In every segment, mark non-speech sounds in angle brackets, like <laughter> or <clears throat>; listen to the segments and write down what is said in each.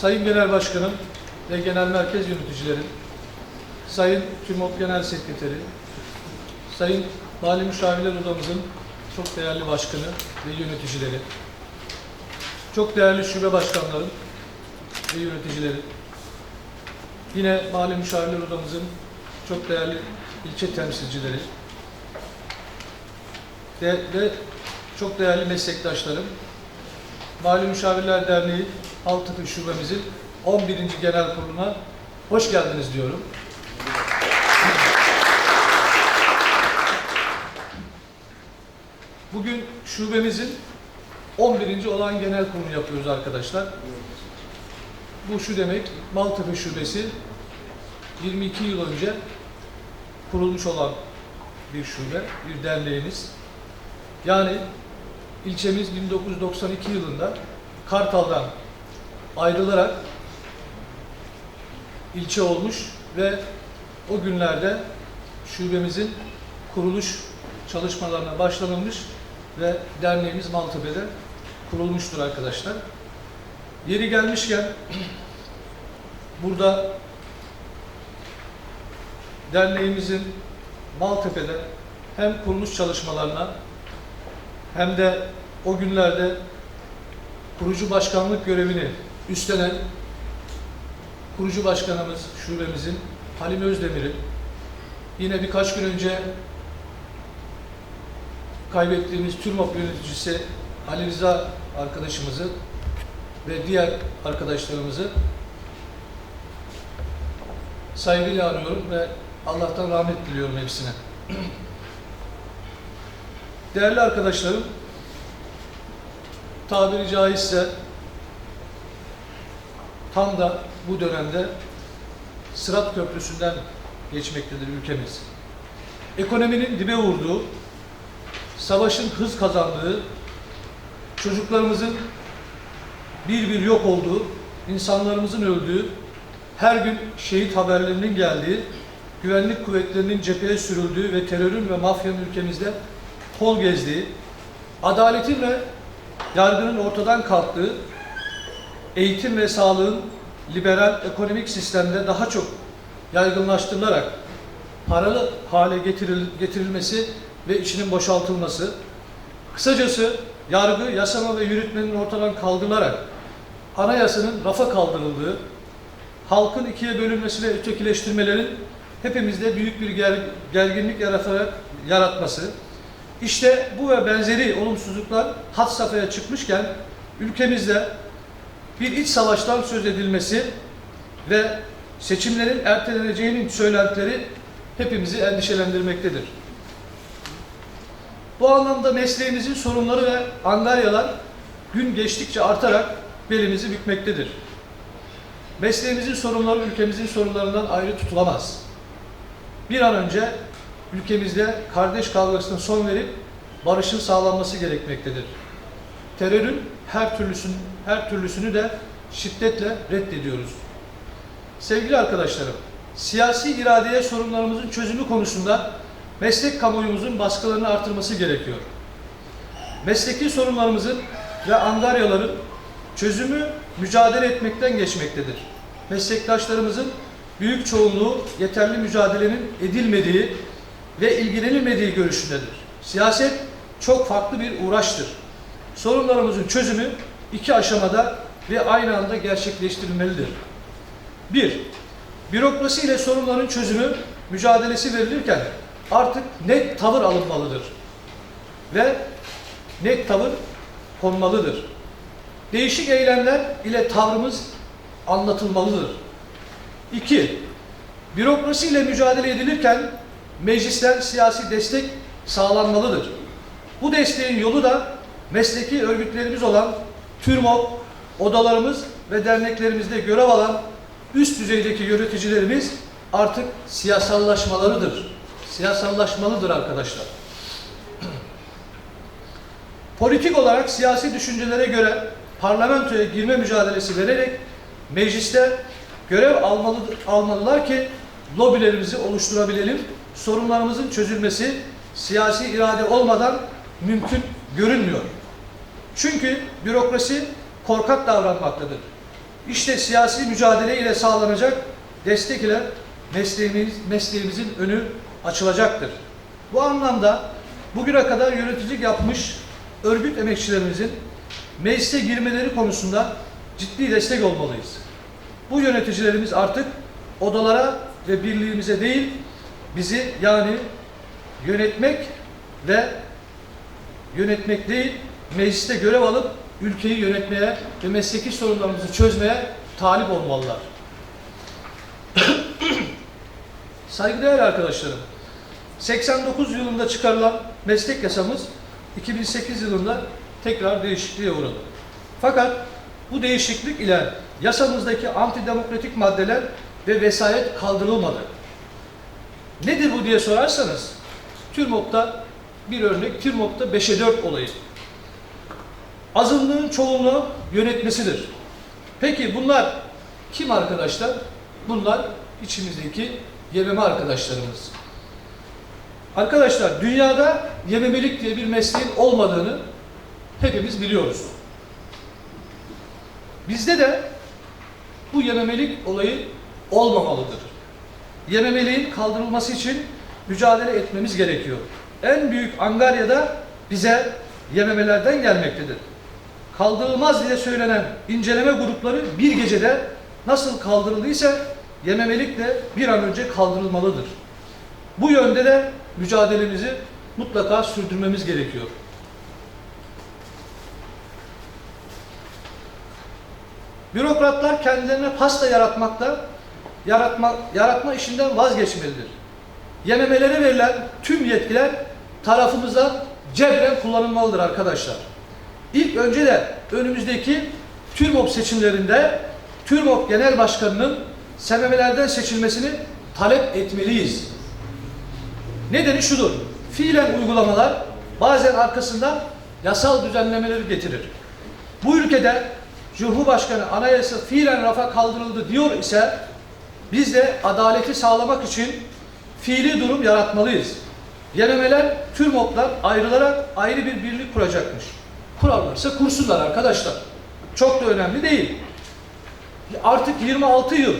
Sayın Genel Başkanım ve Genel Merkez Yöneticilerim, Sayın TÜMOP Genel Sekreteri, Sayın Mali Müşavirler Odamızın çok değerli başkanı ve yöneticileri, çok değerli şube başkanlarım ve yöneticileri, yine Mali Müşavirler Odamızın çok değerli ilçe temsilcileri ve çok değerli meslektaşlarım, Mali Müşavirler Derneği Altıkı Şubemizin 11. Genel Kurulu'na hoş geldiniz diyorum. Bugün şubemizin 11. olan genel kurulu yapıyoruz arkadaşlar. Bu şu demek, Maltepe Şubesi 22 yıl önce kurulmuş olan bir şube, bir derneğimiz. Yani ilçemiz 1992 yılında Kartal'dan ayrılarak ilçe olmuş ve o günlerde şubemizin kuruluş çalışmalarına başlanılmış ve derneğimiz Maltepe'de kurulmuştur arkadaşlar. Yeri gelmişken burada derneğimizin Maltepe'de hem kuruluş çalışmalarına hem de o günlerde kurucu başkanlık görevini üstlenen kurucu başkanımız şubemizin Halim Özdemir'i yine birkaç gün önce kaybettiğimiz TÜRMOP yöneticisi Ali Rıza arkadaşımızı ve diğer arkadaşlarımızı saygıyla anıyorum ve Allah'tan rahmet diliyorum hepsine. Değerli arkadaşlarım, tabiri caizse tam da bu dönemde Sırat Köprüsü'nden geçmektedir ülkemiz. Ekonominin dibe vurduğu, savaşın hız kazandığı, çocuklarımızın bir bir yok olduğu, insanlarımızın öldüğü, her gün şehit haberlerinin geldiği, güvenlik kuvvetlerinin cepheye sürüldüğü ve terörün ve mafyanın ülkemizde kol gezdiği, adaletin ve yargının ortadan kalktığı, eğitim ve sağlığın liberal ekonomik sistemde daha çok yaygınlaştırılarak paralı hale getiril, getirilmesi ve içinin boşaltılması, kısacası yargı, yasama ve yürütmenin ortadan kaldırılarak anayasanın rafa kaldırıldığı, halkın ikiye bölünmesi ve ötekileştirmelerin hepimizde büyük bir ger, gerginlik yaratarak yaratması, işte bu ve benzeri olumsuzluklar had safhaya çıkmışken ülkemizde bir iç savaştan söz edilmesi ve seçimlerin erteleneceğinin söylentileri hepimizi endişelendirmektedir. Bu anlamda mesleğimizin sorunları ve angaryalar gün geçtikçe artarak belimizi bükmektedir. Mesleğimizin sorunları ülkemizin sorunlarından ayrı tutulamaz. Bir an önce ülkemizde kardeş kavgasına son verip barışın sağlanması gerekmektedir. Terörün her türlüsünü, her türlüsünü de şiddetle reddediyoruz. Sevgili arkadaşlarım, siyasi iradeye sorunlarımızın çözümü konusunda meslek kamuoyumuzun baskılarını artırması gerekiyor. Mesleki sorunlarımızın ve angaryaların çözümü mücadele etmekten geçmektedir. Meslektaşlarımızın büyük çoğunluğu yeterli mücadelenin edilmediği ve ilgilenilmediği görüşündedir. Siyaset çok farklı bir uğraştır. Sorunlarımızın çözümü iki aşamada ve aynı anda gerçekleştirilmelidir. 1. Bürokrasi ile sorunların çözümü mücadelesi verilirken artık net tavır alınmalıdır. Ve net tavır konmalıdır. Değişik eylemler ile tavrımız anlatılmalıdır. 2. Bürokrasi ile mücadele edilirken meclisten siyasi destek sağlanmalıdır. Bu desteğin yolu da mesleki örgütlerimiz olan TÜRMOP, odalarımız ve derneklerimizde görev alan üst düzeydeki yöneticilerimiz artık siyasallaşmalarıdır. Siyasallaşmalıdır arkadaşlar. <clears throat> Politik olarak siyasi düşüncelere göre parlamentoya girme mücadelesi vererek mecliste görev almalı, almalılar ki lobilerimizi oluşturabilelim. Sorunlarımızın çözülmesi siyasi irade olmadan mümkün görünmüyor. Çünkü bürokrasi korkak davranmaktadır. İşte siyasi mücadele ile sağlanacak destek ile mesleğimiz, mesleğimizin önü açılacaktır. Bu anlamda bugüne kadar yöneticilik yapmış örgüt emekçilerimizin meclise girmeleri konusunda ciddi destek olmalıyız. Bu yöneticilerimiz artık odalara ve birliğimize değil, bizi yani yönetmek ve yönetmek değil, mecliste görev alıp ülkeyi yönetmeye ve mesleki sorunlarımızı çözmeye talip olmalılar. <coughs> Saygıdeğer arkadaşlarım, 89 yılında çıkarılan meslek yasamız 2008 yılında tekrar değişikliğe uğradı. Fakat bu değişiklik ile yasamızdaki antidemokratik maddeler ve vesayet kaldırılmadı. Nedir bu diye sorarsanız, TÜRMOP'ta bir örnek, TÜRMOP'ta 5'e 4 olayı. Azınlığın çoğunluğu yönetmesidir. Peki bunlar kim arkadaşlar? Bunlar içimizdeki yememe arkadaşlarımız. Arkadaşlar dünyada yememelik diye bir mesleğin olmadığını hepimiz biliyoruz. Bizde de bu yememelik olayı olmamalıdır. Yememeliğin kaldırılması için mücadele etmemiz gerekiyor. En büyük angaryada bize yememelerden gelmektedir. Kaldırılmaz diye söylenen inceleme grupları bir gecede nasıl kaldırıldıysa yememelik de bir an önce kaldırılmalıdır. Bu yönde de mücadelemizi mutlaka sürdürmemiz gerekiyor. Bürokratlar kendilerine pasta yaratmakta, yaratma, yaratma işinden vazgeçmelidir. Yememelere verilen tüm yetkiler tarafımızdan cebren kullanılmalıdır arkadaşlar. İlk önce de önümüzdeki TÜRMOP seçimlerinde TÜRMOP Genel Başkanı'nın sememelerden seçilmesini talep etmeliyiz. Nedeni şudur. Fiilen uygulamalar bazen arkasından yasal düzenlemeleri getirir. Bu ülkede Cumhurbaşkanı anayasa fiilen rafa kaldırıldı diyor ise biz de adaleti sağlamak için fiili durum yaratmalıyız. Yenemeler TÜRMOP'lar ayrılarak ayrı bir birlik kuracakmış. Kurarlarsa kursunlar arkadaşlar. Çok da önemli değil. Artık 26 yıl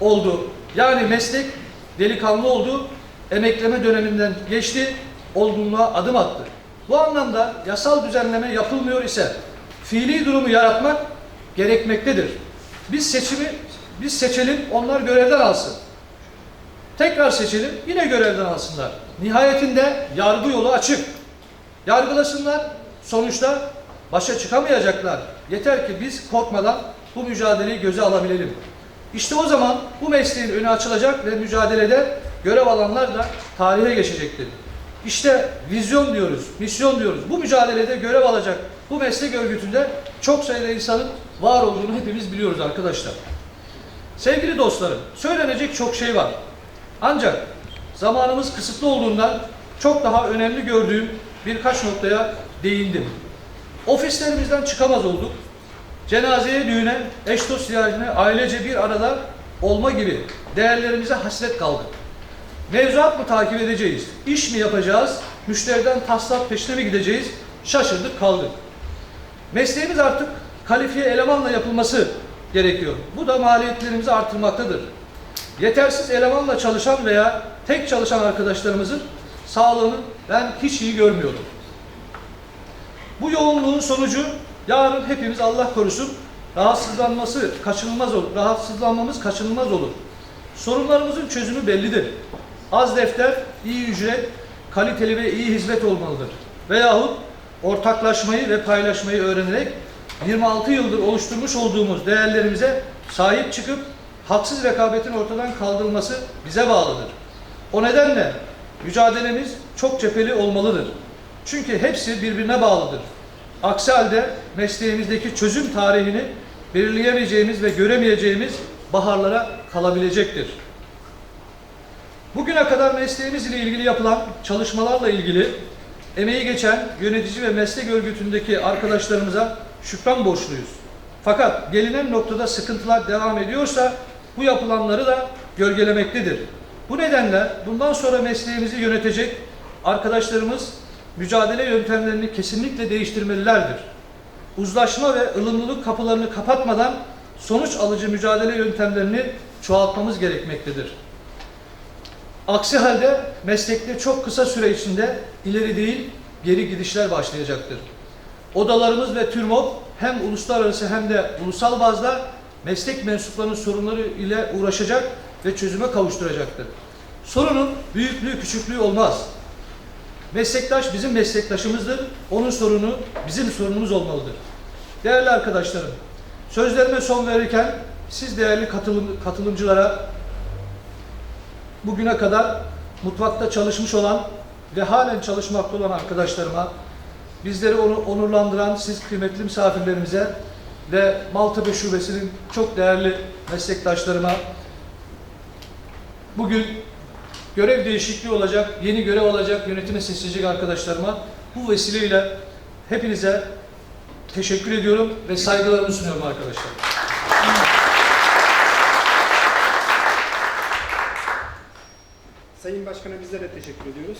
oldu. Yani meslek delikanlı oldu. Emekleme döneminden geçti. Olgunluğa adım attı. Bu anlamda yasal düzenleme yapılmıyor ise fiili durumu yaratmak gerekmektedir. Biz seçimi biz seçelim, onlar görevden alsın. Tekrar seçelim, yine görevden alsınlar. Nihayetinde yargı yolu açık. Yargılasınlar, sonuçta başa çıkamayacaklar. Yeter ki biz korkmadan bu mücadeleyi göze alabilelim. İşte o zaman bu mesleğin önü açılacak ve mücadelede görev alanlar da tarihe geçecektir. İşte vizyon diyoruz, misyon diyoruz. Bu mücadelede görev alacak bu meslek örgütünde çok sayıda insanın var olduğunu hepimiz biliyoruz arkadaşlar. Sevgili dostlarım, söylenecek çok şey var. Ancak zamanımız kısıtlı olduğundan çok daha önemli gördüğüm birkaç noktaya değindim. Ofislerimizden çıkamaz olduk. Cenazeye, düğüne, eş dost ziyaretine ailece bir arada olma gibi değerlerimize hasret kaldık. Mevzuat mı takip edeceğiz? İş mi yapacağız? Müşteriden taslak peşine mi gideceğiz? Şaşırdık kaldık. Mesleğimiz artık kalifiye elemanla yapılması gerekiyor. Bu da maliyetlerimizi artırmaktadır. Yetersiz elemanla çalışan veya tek çalışan arkadaşlarımızın sağlığını ben hiç iyi görmüyorum. Bu yoğunluğun sonucu yarın hepimiz Allah korusun rahatsızlanması kaçınılmaz olur. Rahatsızlanmamız kaçınılmaz olur. Sorunlarımızın çözümü bellidir. Az defter, iyi ücret, kaliteli ve iyi hizmet olmalıdır. Veyahut ortaklaşmayı ve paylaşmayı öğrenerek 26 yıldır oluşturmuş olduğumuz değerlerimize sahip çıkıp haksız rekabetin ortadan kaldırılması bize bağlıdır. O nedenle mücadelemiz çok cepheli olmalıdır. Çünkü hepsi birbirine bağlıdır. Aksi halde mesleğimizdeki çözüm tarihini belirleyemeyeceğimiz ve göremeyeceğimiz baharlara kalabilecektir. Bugüne kadar mesleğimiz ile ilgili yapılan çalışmalarla ilgili emeği geçen yönetici ve meslek örgütündeki arkadaşlarımıza şükran borçluyuz. Fakat gelinen noktada sıkıntılar devam ediyorsa bu yapılanları da gölgelemektedir. Bu nedenle bundan sonra mesleğimizi yönetecek arkadaşlarımız mücadele yöntemlerini kesinlikle değiştirmelilerdir. Uzlaşma ve ılımlılık kapılarını kapatmadan sonuç alıcı mücadele yöntemlerini çoğaltmamız gerekmektedir. Aksi halde meslekte çok kısa süre içinde ileri değil geri gidişler başlayacaktır. Odalarımız ve TÜRMOP hem uluslararası hem de ulusal bazda meslek mensuplarının sorunları ile uğraşacak ve çözüme kavuşturacaktır. Sorunun büyüklüğü küçüklüğü olmaz. Meslektaş bizim meslektaşımızdır. Onun sorunu bizim sorunumuz olmalıdır. Değerli arkadaşlarım, sözlerime son verirken siz değerli katılım, katılımcılara bugüne kadar mutfakta çalışmış olan ve halen çalışmakta olan arkadaşlarıma, bizleri onu- onurlandıran siz kıymetli misafirlerimize ve Maltepe Şubesi'nin çok değerli meslektaşlarıma bugün görev değişikliği olacak, yeni görev alacak, yönetime seçilecek arkadaşlarıma bu vesileyle hepinize teşekkür ediyorum ve saygılarımı sunuyorum arkadaşlar. Sayın Başkan'a bizlere teşekkür ediyoruz.